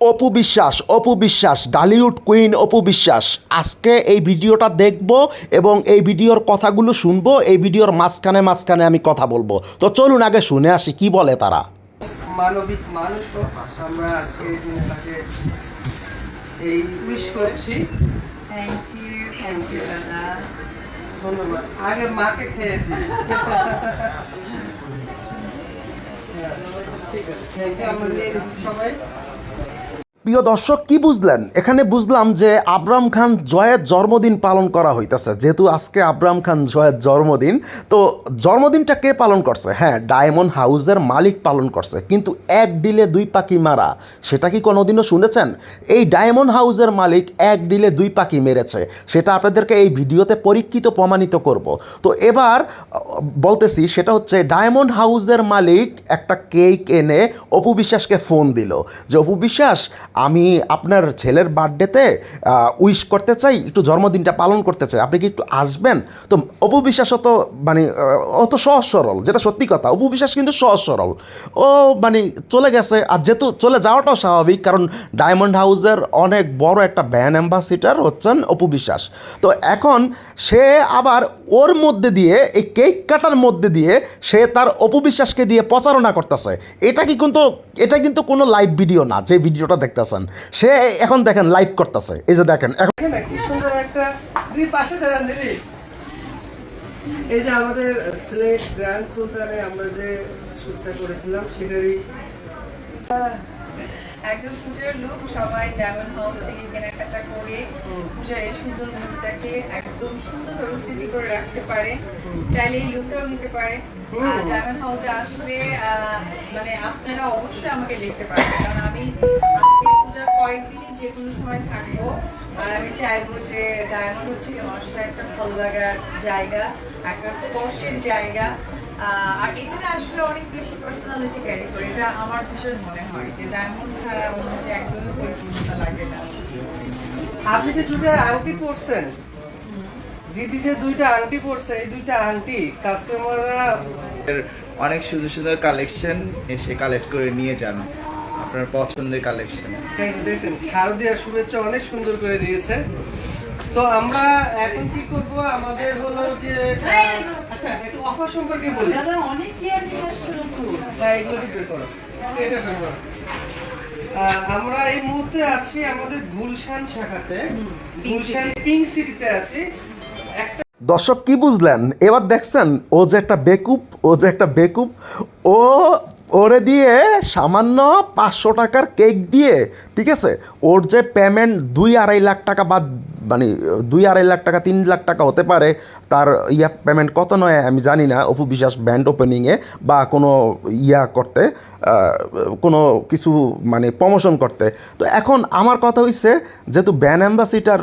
Apu Biswas Apu Biswas Dhallywood queen Apu Biswas আজকে এই ভিডিওটা দেখব এবং এই ভিডিওর কথাগুলো শুনব এই ভিডিওর মাঝখানে মাঝখানে আমি কথা বলব। তো চলুন আগে শুনে আসি কি বলে তারা? মানবিক মানুষ আমরা আজকে এই উইশ করছি। থ্যাংক ইউ থ্যাংক ইউ দাদা ধন্যবাদ। আগে মাকে খেয়ে দিই। ঠিক আছে সবাই। প্রিয় দর্শক, কি বুঝলেন? এখানে বুঝলাম যে আবরাম খান জয়ের জন্মদিন পালন করা হইতেছে। যেহেতু আজকে আবরাম খান জয়ের জন্মদিন, তো জন্মদিনটা কে পালন করছে? হ্যাঁ ডায়মন্ড হাউসের মালিক পালন করছে। কিন্তু এক ডিলে দুই পাখি মারা, সেটা কি কোনোদিনও শুনেছেন? এই ডায়মন্ড হাউসের মালিক এক ডিলে দুই পাখি মেরেছে, সেটা আপনাদেরকে এই ভিডিওতে পরীক্ষিত প্রমাণিত করব। তো এবার বলতেছি, সেটা হচ্ছে ডায়মন্ড হাউসের মালিক একটা কেক এনে অপু বিশ্বাসকে ফোন দিল। যে অপু বিশ্বাস আমি আপনার ছেলের বার্থডেতে উইশ করতে চাই, একটু জন্মদিনটা পালন করতে চাই। আপনি কি একটু আসবেন? তো অপু বিশ্বাস তো মানে অত সহজ সরল যেটা সত্যি কথা। অপবিশ্বাস কিন্তু সহজ সরল ও মানে চলে গেছে, আর যেহেতু চলে যাওয়াটাও স্বাভাবিক, কারণ ডায়মন্ড হাউসের অনেক বড় একটা ব্যান অ্যাম্বাসিডার হচ্ছেন অপবিশ্বাস। তো এখন সে আবার ওর মধ্যে দিয়ে, এই কেক কাটার মধ্যে দিয়ে, সে তার অপবিশ্বাসকে দিয়ে প্রচারণা করতেছে। এটা কি কিন্তু, এটা কিন্তু কোনো লাইভ ভিডিও না, যে ভিডিওটা দেখতেছেন সে এখন দেখেন লাইভ করতেছে। এই যে দেখেন এখন দেখেন না কি সুন্দর একটা দিদি পাশে এই যে আমাদের সিলেট গ্র্যান্ড সুলতানে আমরা যে শুটটা করেছিলাম সেটারই একদম পুজোর লুক সবাই ডায়মন্ড হাউস থেকে কেনাকাটা করে পূজার এই সুন্দর একদম সুন্দরভাবে স্মৃতি করে রাখতে পারে। চাইলে এই লুকটাও নিতে পারে। ডায়মন্ড হাউসে আসলে আহ, মানে আপনারা অবশ্যই আমাকে দেখতে পারেন। কারণ আমি আজকে পূজার কয়েকদিনই যে কোনো সময় থাকব। আর আমি চাইব যে ডায়মন্ড হচ্ছে মানুষের একটা ভালো লাগার জায়গা একটা স্পর্শের জায়গা। আহ, আর এখানে আসলে অনেক বেশি পার্সোনালিটি ক্যারি করে। এটা আমার ভীষণ মনে হয় যে ডায়মন্ড ছাড়া মনে হচ্ছে একদমই পরিপূর্ণতা লাগে না। আপনি যে দুটো আংটি পরছেন দিদি যে দুইটা আংটি পরছে এই দুইটা আংটি কাস্টমাররা অনেক সুন্দর সুন্দর কালেকশন এসে কালেক্ট করে নিয়ে যান। আপনার পছন্দের কালেকশন দেখছেন? শারদীয় শুভেচ্ছা অনেক সুন্দর করে দিয়েছে। তো আমরা এখন কি করব? আমাদের হলো যে আচ্ছা একটু অফার সম্পর্কে বলি। দাদা অনেক কেয়ার নিয়ে আসছে নতুন হ্যাঁ এগুলো বের করো। এটা বের করো আমরা এই মুহূর্তে আছি আমাদের গুলশান শাখাতে। গুলশান পিঙ্ক সিটিতে আছি। একটা দর্শক কি বুঝলেন? এবার দেখছেন ও যে একটা বেকুপ ও যে একটা বেকুপ ও ওরে দিয়ে সামান্য পাঁচশো টাকার কেক দিয়ে ঠিক আছে? ওর যে পেমেন্ট দুই আড়াই লাখ টাকা বা মানে দুই আড়াই লাখ টাকা তিন লাখ টাকা হতে পারে তার ইয়া পেমেন্ট কত নয় আমি জানি না অপু বিশ্বাস ব্যান্ড ওপেনিংয়ে বা কোনো ইয়া করতে কোনো কিছু মানে প্রমোশন করতে। তো এখন আমার কথা হচ্ছে যেহেতু ব্যান অ্যাম্বাসিডার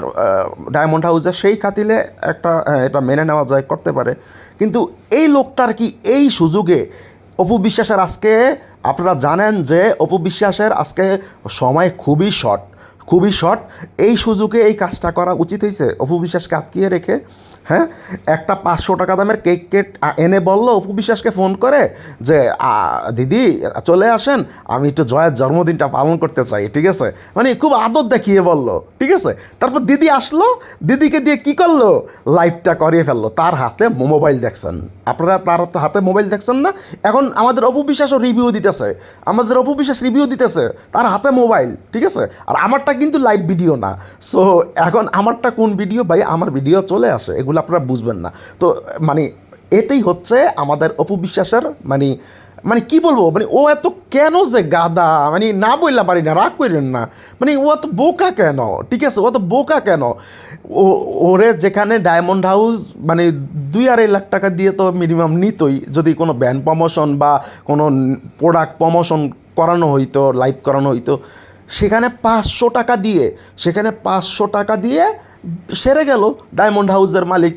ডায়মন্ড হাউসের সেই খাতিলে একটা হ্যাঁ, এটা মেনে নেওয়া যায় করতে পারে। কিন্তু এই লোকটার কি এই সুযোগে অপু বিশ্বাসের আজকে আপনারা জানেন যে অপু বিশ্বাসের আজকে সময় খুবই শর্ট খুবই শর্ট। এই সুযোগে এই কাজটা করা উচিত হয়েছে অপু বিশ্বাসকে আটকিয়ে রেখে হ্যাঁ? একটা পাঁচশো টাকা দামের কেক কেট এনে বলল, অপু বিশ্বাসকে ফোন করে যে দিদি, চলে আসেন। আমি একটু জয়ের জন্মদিনটা পালন করতে চাই। ঠিক আছে? মানে খুব আদর দেখিয়ে বলল। ঠিক আছে? তারপর দিদি আসলো। দিদিকে দিয়ে কি করল? লাইভটা করিয়ে ফেলল। তার হাতে মোবাইল দেখছেন। আপনারা তার হাতে মোবাইল দেখছেন না? এখন আমাদের অপু বিশ্বাসও রিভিউ দিতেছে। আমাদের অপু বিশ্বাস রিভিউ দিতেছে। তার হাতে মোবাইল। ঠিক আছে? আর আমারটা কিন্তু লাইভ ভিডিও না। সো এখন আমারটা কোন ভিডিও ভাই, আমার ভিডিও চলে আসে। এগুলো আপনারা বুঝবেন না। তো মানে এটাই হচ্ছে আমাদের অপবিশ্বাসের মানে মানে কি বলব? মানে ও এত কেন যে গাদা মানে না বললা পারি না, রাগ করেন না। মানে ও এত বোকা কেন? ঠিক আছে, ও তো বোকা কেন? ও, ওরে যেখানে ডায়মন্ড হাউস মানে দুই আড়াই লাখ টাকা দিয়ে তো মিনিমাম নিতই। যদি কোনো ব্যান্ড প্রমোশন বা কোনো প্রোডাক্ট প্রমোশন করানো হইতো লাইভ করানো হইতো সেখানে পাঁচশো টাকা দিয়ে, সেখানে পাঁচশো টাকা দিয়ে সেরে গেল ডায়মন্ড হাউসের মালিক।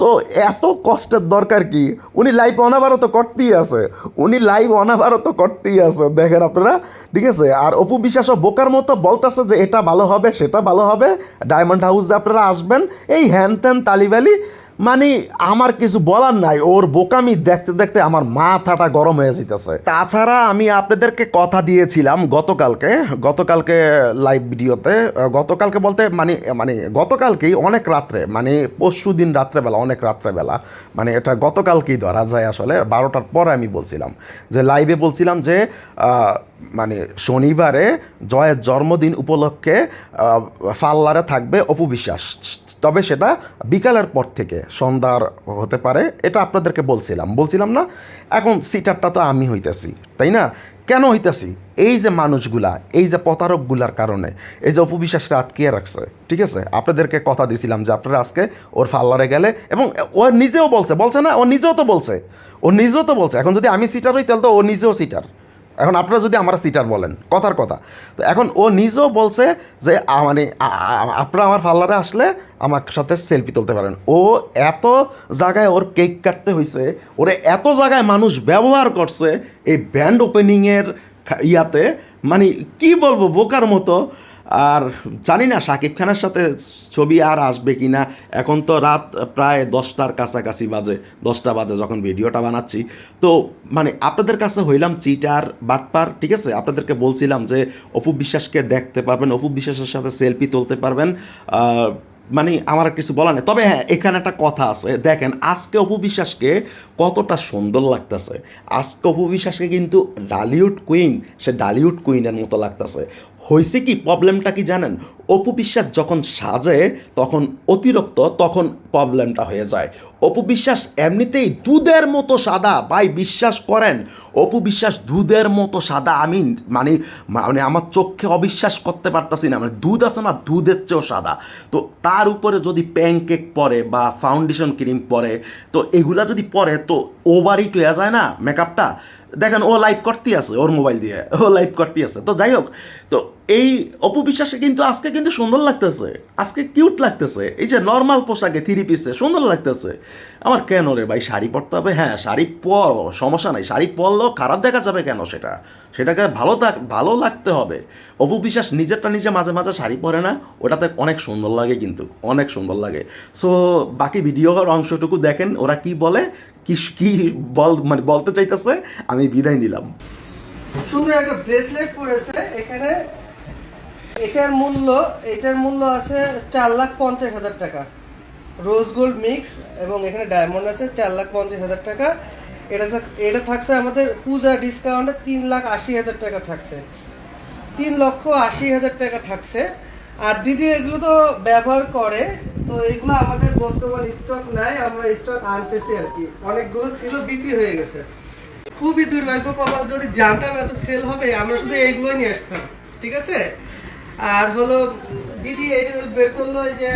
তো এত কষ্টের দরকার কি? উনি লাইভ অনাবারত করতেই আছে। উনি লাইভ অনাবারত করতেই আছে। দেখেন আপনারা, ঠিক আছে? আর অপু বিশ্বাসও বোকার মতো বলতেছে যে এটা ভালো হবে, সেটা ভালো হবে। ডায়মন্ড হাউসে আপনারা আসবেন, এই হ্যান ত্যান তালিবালি মানে আমার কিছু বলার নাই, ওর বোকামি দেখতে দেখতে আমার মাথাটা গরম হয়ে যেতেছে তাছাড়া আমি আপনাদেরকে কথা দিয়েছিলাম গতকালকে গতকালকে লাইভ ভিডিওতে গতকালকে বলতে মানে মানে গতকালকেই অনেক রাত্রে মানে পরশু দিন রাত্রেবেলা, অনেক রাত্রেবেলা মানে এটা গতকালকেই ধরা যায় আসলে, বারোটার পরে আমি বলছিলাম, যে লাইভে বলছিলাম যে মানে শনিবারে জয়ের জন্মদিন উপলক্ষে ফাল্লারে থাকবে অপবিশ্বাস তবে সেটা বিকালের পর থেকে সন্ধ্যার হতে পারে, এটা আপনাদেরকে বলছিলাম। বলছিলাম না, এখন সিটারটা তো আমি হইতেছি, তাই না? কেন হইতেছি? এই যে মানুষগুলা, এই যে প্রতারকগুলার কারণে, এই যে অপবিশ্বাসটা আটকিয়ে রাখছে, ঠিক আছে? আপনাদেরকে কথা দিছিলাম যে আপনারা আজকে ওর ফাল্লারে গেলে, এবং ও নিজেও বলছে বলছে না, ও নিজেও তো বলছে, ও নিজেও তো বলছে। এখন যদি আমি সিটার হই, তাহলে তো ও নিজেও সিটার। এখন আপনারা যদি আমরা সিটার বলেন, কথার কথা। তো এখন ও নিজেও বলছে যে মানে আপনারা আমার পার্লারে আসলে আমার সাথে সেলফি তুলতে পারেন। ও এত জায়গায় ওর কেক কাটতে হয়েছে ওরে এত জায়গায় মানুষ ব্যবহার করছে এই ব্যান্ড ওপেনিংয়ের ইয়াতে। মানে কি বলব, বোকার মতো। আর জানি না শাকিব খানের সাথে ছবি আর আসবে কি না। এখন তো রাত প্রায় দশটার কাছাকাছি বাজে, দশটা বাজে যখন ভিডিওটা বানাচ্ছি। তো মানে আপনাদের কাছে হইলাম চিটার, বাটপার, ঠিক আছে? আপনাদেরকে বলছিলাম যে, অপু বিশ্বাসকে দেখতে পারবেন, অপু বিশ্বাসের সাথে সেলফি তুলতে পারবেন। মানে আমার আর কিছু বলার নেই। তবে হ্যাঁ এখানে একটা কথা আছে। দেখেন, আজকে অপু বিশ্বাসকে কতটা সুন্দর লাগতেছে। আজকে অপু বিশ্বাসকে কিন্তু ডালিউড কুইন, সে ডালিউড কুইনের মতো লাগতেছে। হয়েছে কি, প্রবলেমটা কি জানেন? অপু বিশ্বাস যখন সাজে, তখন অতিরিক্ত, তখন প্রবলেমটা হয়ে যায়। অপু বিশ্বাস এমনিতেই দুধের মতো সাদা। ভাই, বিশ্বাস করেন, অপু বিশ্বাস দুধের মতো সাদা। আমি মানে মানে আমার চোখে অবিশ্বাস করতে পারতাছি না। মানে দুধ আছে না, দুধের চেয়েও সাদা। তো তার উপরে যদি প্যানকেক পরে বা ফাউন্ডেশন ক্রিম পরে তো এগুলা যদি পরে তো ওভারই হয়ে যায় না মেকআপটা। দেখেন, ও লাইভ করতেই আছে ওর মোবাইল দিয়ে। ও লাইভ করতেই আছে। তো যাই হোক, তো এই অপবিশ্বাসে কিন্তু আজকে কিন্তু সুন্দর লাগতেছে। আজকে কিউট লাগতেছে। এই যে নর্মাল পোশাকে থ্রি পিসে সুন্দর লাগতেছে। আমার কেন রে ভাই, শাড়ি পরতে হবে? হ্যাঁ শাড়ি পর, সমস্যা নাই। শাড়ি পরলেও খারাপ দেখা যাবে কেন সেটা? সেটাকে ভালো থাক, ভালো লাগতে হবে। অপু বিশ্বাস নিজেরটা নিজে মাঝে মাঝে শাড়ি পরে না, ওটাতে অনেক সুন্দর লাগে কিন্তু, অনেক সুন্দর লাগে। সো বাকি ভিডিওর অংশটুকু দেখেন, ওরা কি বলে? কি কি বল মানে বলতে চাইতেছে, আমি বিদায় নিলাম। সুন্দর একটা ব্রেসলেট পরেছে, এখানে এটার মূল্য এটার মূল্য আছে চার লাখ পঞ্চাশ হাজার টাকা। রোজ গোল্ড মিক্স এবং এখানে ডায়মন্ড আছে চার লাখ পঞ্চাশ হাজার টাকা। এটা এটা থাকছে আমাদের পূজা ডিসকাউন্টে তিন লাখ আশি হাজার টাকা থাকছে। তিন লক্ষ আশি হাজার টাকা থাকছে। আর দিদি, এগুলো তো ব্যবহার করে, তো এগুলো আমাদের বর্তমান স্টক নাই, আমরা স্টক আনতেছি আর কি। অনেকগুলো ছিল, বিক্রি হয়ে গেছে। খুবই দুর্ভাগ্য পাবার যদি জানতাম এত সেল হবে, আমরা শুধু এইগুলোই নিয়ে আসতাম, ঠিক আছে? আর হলো, দিদি, এটা বের করল যে